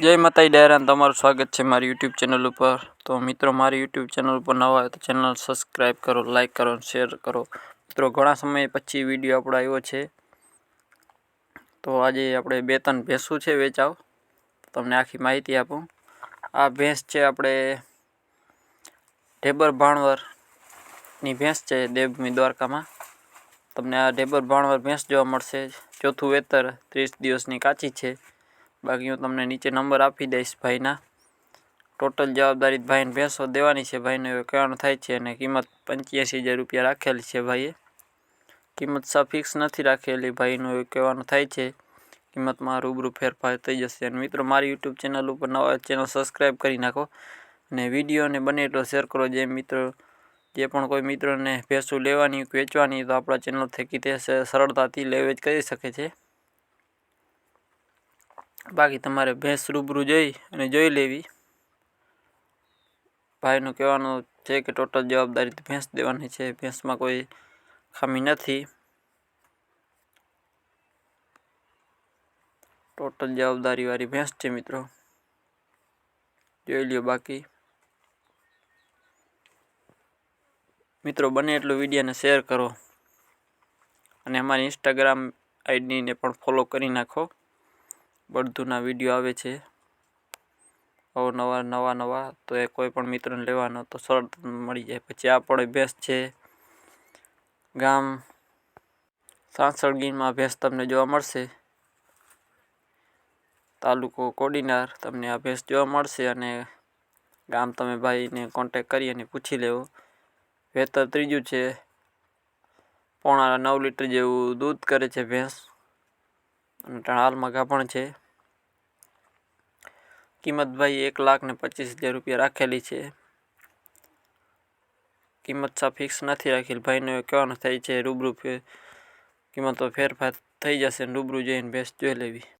જય માતાજી ડાયરાન તમારું સ્વાગત છે મારી યુટ્યુબ ચેનલ ઉપર. તો મિત્રો, મારી યુટ્યુબ ચેનલ ઉપર નવા હોય તો ચેનલ સબસ્ક્રાઈબ કરો, લાઇક કરો શેર કરો. મિત્રો, ઘણા સમય પછી વીડિયો આપણો આવ્યો છે. તો આજે આપણે બે ત્રણ ભેંસું છે વેચાવ. તમને આખી માહિતી આપું. આ ભેંસ છે આપણે ઢેબર ભાણવરની ભેંસ છે દેવભૂમિ દ્વારકામાં. તમને આ ઢેબર ભાણવર ભેંસ જોવા મળશે. ચોથું વેતર ત્રીસ દિવસની કાચી છે. બાકી હું તમને નીચે નંબર આપી દઈશ ભાઈના. ટોટલ જવાબદારી ભાઈને ભેંસો દેવાની છે. ભાઈને હવે કહેવાનું થાય છે અને કિંમત પંચ્યાસી હજાર રૂપિયા રાખેલી છે ભાઈએ. કિંમત સા ફિક્સ નથી રાખેલી. ભાઈનું એવું કહેવાનું થાય છે. કિંમતમાં રૂબરૂ ફેરફાર થઈ જશે. અને મિત્રો, મારી યુટ્યુબ ચેનલ ઉપર નવા ચેનલ સબસ્ક્રાઈબ કરી નાખો. અને વિડીયોને બને એટલો શેર કરો. જે મિત્રો, જે પણ કોઈ મિત્રોને ભેંસું લેવાની, વેચવાની તો આપણા ચેનલ થકી તે સરળતાથી લેવેચ કરી શકે છે. બાકી તમારે ભેંસ રૂબરૂ જોઈ અને જોઈ લેવી. ભાઈનું કહેવાનું છે કે ટોટલ જવાબદારી ભેંસ દેવાની છે. ભેંસમાં કોઈ ખામી નથી. ટોટલ જવાબદારીવાળી ભેંસ છે મિત્રો. જોઈ લ્યો બાકી. મિત્રો બને એટલું વિડીયોને શેર કરો. અને અમારી ઇન્સ્ટાગ્રામ આઈડીને પણ ફોલો કરી નાખો. બળદુના વીડિયો આવે છે. અવનવા નવા નવા તો એ કોઈ પણ મિત્રને લેવાનો તો સરળ મળી જાય. પછી આ પણ ભેંસ છે. ગામ સાંસળગીરમાં ભેંસ તમને જોવા મળશે. તાલુકો કોડીનાર તમને આ ભેંસ જોવા મળશે અને ગામ તમે ભાઈને કોન્ટેક કરી અને પૂછી લેવો. વેતર ત્રીજું છે. પોણા નવ લીટર જેવું દૂધ કરે છે ભેંસ. અને હાલમાં પણ છે. કિંમત ભાઈ એક લાખ ને પચીસ હજાર રૂપિયા રાખેલી છે. કિંમત સા ફિક્સ નથી રાખેલી. ભાઈને કહેવાનું થાય છે, રૂબરૂ કિંમતો ફેરફાર થઈ જશે રૂબરૂ જઈને ભેંસ જોઈ લેવી.